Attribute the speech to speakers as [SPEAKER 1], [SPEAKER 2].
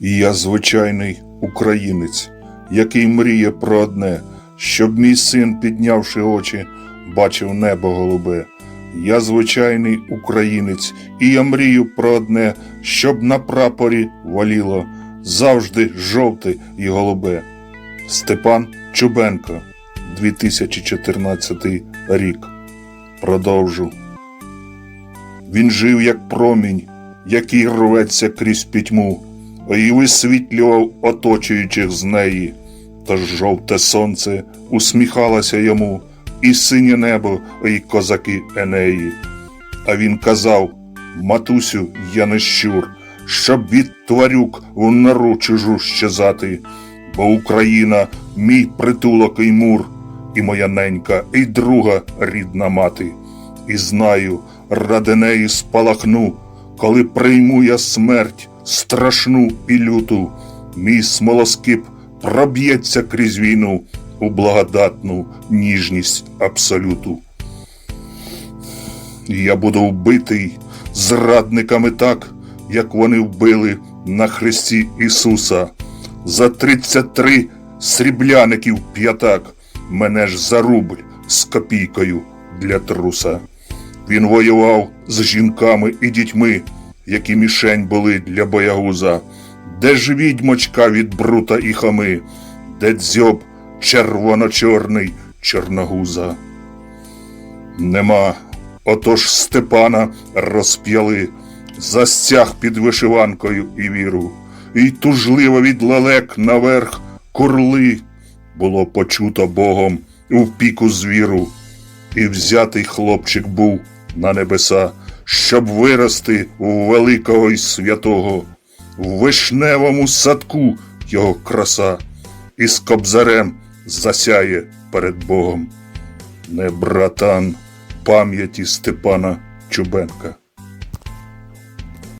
[SPEAKER 1] І я звичайний українець, який мріє про одне, щоб мій син, піднявши очі, бачив небо голубе. Я звичайний українець, і я мрію про одне, щоб на прапорі валіло завжди жовте і голубе. Степан Чубенко, 2014 рік. Продовжу. Він жив як промінь, який рветься крізь пітьму, і висвітлював оточуючих з неї. Тож жовте сонце усміхалося йому, і синє небо, і козаки Енеї. А він казав: Матусю, я не щур, щоб від тварюк в нору чужу щезати, бо Україна мій притулок і мур, і моя ненька, і друга рідна мати. І знаю, ради неї спалахну, коли прийму я смерть страшну і люту, мій смолоскип проб'ється крізь війну у благодатну ніжність абсолюту. Я буду вбитий зрадниками так, як вони вбили на хресті Ісуса. За тридцять три срібляників п'ятак мене ж за рубль з копійкою для труса. Він воював з жінками і дітьми, які мішень були для боягуза. Де ж відьмочка від брута і хами, де дзьоб червоно-чорний чорногуза. Нема, отож Степана розп'яли, застяг під вишиванкою і віру, і тужливо від лелек наверх курли. Було почуто Богом у піку звіру, і взятий хлопчик був на небеса, щоб вирости у великого й святого, в вишневому садку його краса, і з кобзарем засяє перед Богом. Не братан пам'яті Степана Чубенка.